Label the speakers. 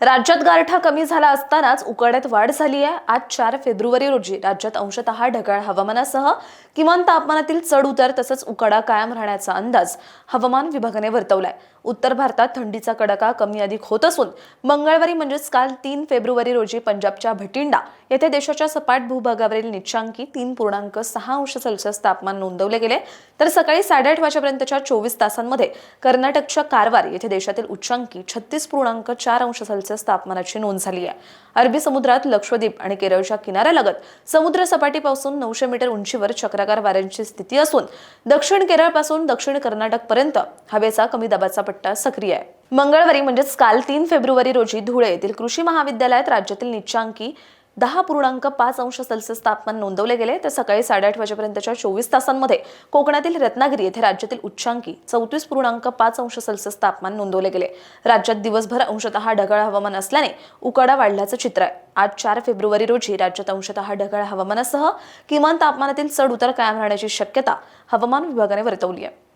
Speaker 1: राज्यात गारठा कमी झाला असतानाच उकाड्यात वाढ झाली आहे. आज चार फेब्रुवारी रोजी राज्यात अंशतः ढगाळ हवामानासह किमान तापमानातील चढ उतार तसंच उकाडा कायम राहण्याचा अंदाज हवामान विभागाने वर्तवलाय. उत्तर भारतात थंडीचा कडाका कमी अधिक होत असून मंगळवारी म्हणजेच काल तीन फेब्रुवारी रोजी पंजाबच्या भटिंडा येथे देशाच्या सपाट भूभागावरील निचांकी तीन पूर्णांक सहा अंश सेल्सिअस तापमान नोंदवले गेले. तर सकाळी साडेआठ वाजेपर्यंतच्या चोवीस तासांमध्ये कर्नाटकच्या कारवार येथे देशातील उच्चांकी छत्तीस पूर्णांक चार अंश सेल्सिअस तापमानाची नोंद झाली आहे. अरबी समुद्रात लक्षद्वीप आणि केरळच्या किनाऱ्यालगत समुद्र सपाटीपासून नऊशे मीटर उंचीवर चक्राकार वाऱ्यांची स्थिती असून दक्षिण केरळपासून दक्षिण कर्नाटकपर्यंत हवेचा कमी दाबाचा पट्टा सक्रिय आहे. मंगळवारी म्हणजेच काल तीन फेब्रुवारी रोजी धुळे येथील कृषी महाविद्यालयात राज्यातील निचांकी दहा पूर्णांक पाच अंश सेल्सिअस तापमान नोंदवले गेले. तर सकाळी साडेआठ वाजेपर्यंतच्या चोवीस तासांमध्ये कोकणातील रत्नागिरी येथे राज्यातील उच्चांकी चौतीस पूर्णांक पाच अंश सेल्सिअस तापमान नोंदवले गेले. राज्यात दिवसभर अंशतः ढगाळ हवामान असल्याने उकाडा वाढल्याचं चित्र आहे. आज चार फेब्रुवारी रोजी राज्यात अंशतः ढगाळ हवामानासह किमान तापमानातील चढ उतार कायम राहण्याची शक्यता हवामान विभागाने वर्तवली आहे.